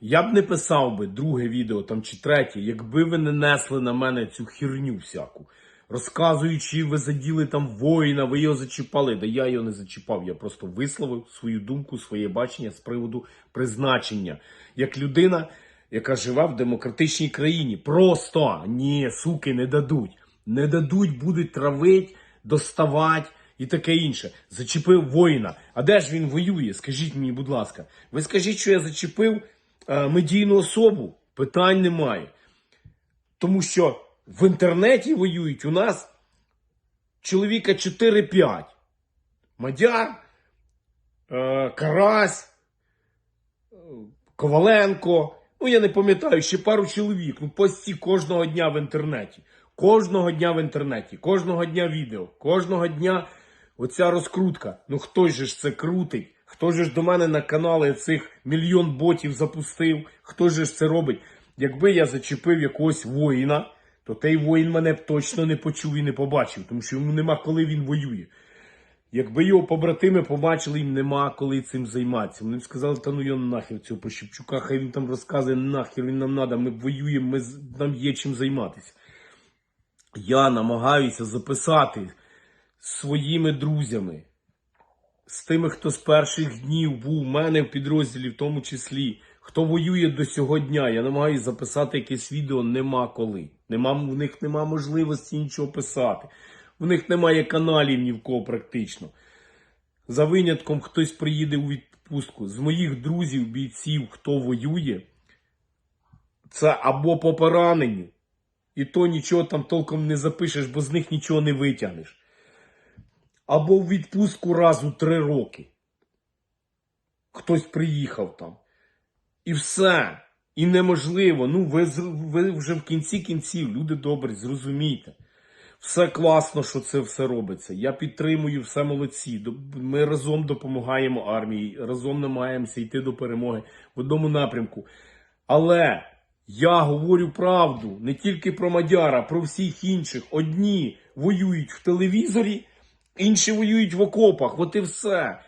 Я б не писав би друге відео там чи третє, якби ви не несли на мене цю херню всяку. Розказуючи, ви заділи там воїна, ви його зачіпали. Да я його не зачіпав. Я просто висловив свою думку, своє бачення з приводу призначення. Як людина, яка живе в демократичній країні. Просто ні, суки, не дадуть. Не дадуть, будуть травить, доставати і таке інше. Зачепив воїна. А де ж він воює? Скажіть мені, будь ласка. Ви скажіть, що я зачепив е, медійну особу? Питань немає. Тому що в інтернеті воюють у нас чоловіка 4-5. Мадяр, е, Карась, е, Коваленко. Ну, я не пам'ятаю, ще пару чоловік. Ну, пості кожного дня в інтернеті. Кожного дня в інтернеті, кожного дня відео, кожного дня оця розкрутка. Ну хто же ж це крутить? Хто ж до мене на канали цих мільйон ботів запустив? Хто ж це робить? Якби я зачепив якогось воїна, то той воїн мене б точно не почув і не побачив, тому що йому нема коли він воює. Якби його побратими побачили, їм нема коли цим займатися. Вони б сказали, та ну його нахер цього Пощепчука, хай він там розказує, нахер він нам надо, ми воюємо, ми, нам є чим займатися. Я намагаюся записати своїми друзями, з тими, хто з перших днів був у мене в підрозділі, в тому числі, хто воює до сього дня. Я намагаюся записати якесь відео нема коли. Нема, в них нема можливості нічого писати. В них немає каналів ні в кого практично. За винятком хтось приїде у відпустку. З моїх друзів, бійців, хто воює, це або по пораненню, і то нічого там толком не запишеш, бо з них нічого не витягнеш. Або в відпустку раз у три роки. Хтось приїхав там. І все. І неможливо. Ну, ви, ви вже в кінці кінців, люди добрі, зрозумійте. Все класно, що це все робиться. Я підтримую, все молодці. Ми разом допомагаємо армії, разом намагаємося йти до перемоги в одному напрямку. Але я говорю правду не тільки про Мадяра, про всіх інших. Одні воюють в телевізорі, інші воюють в окопах. От і все.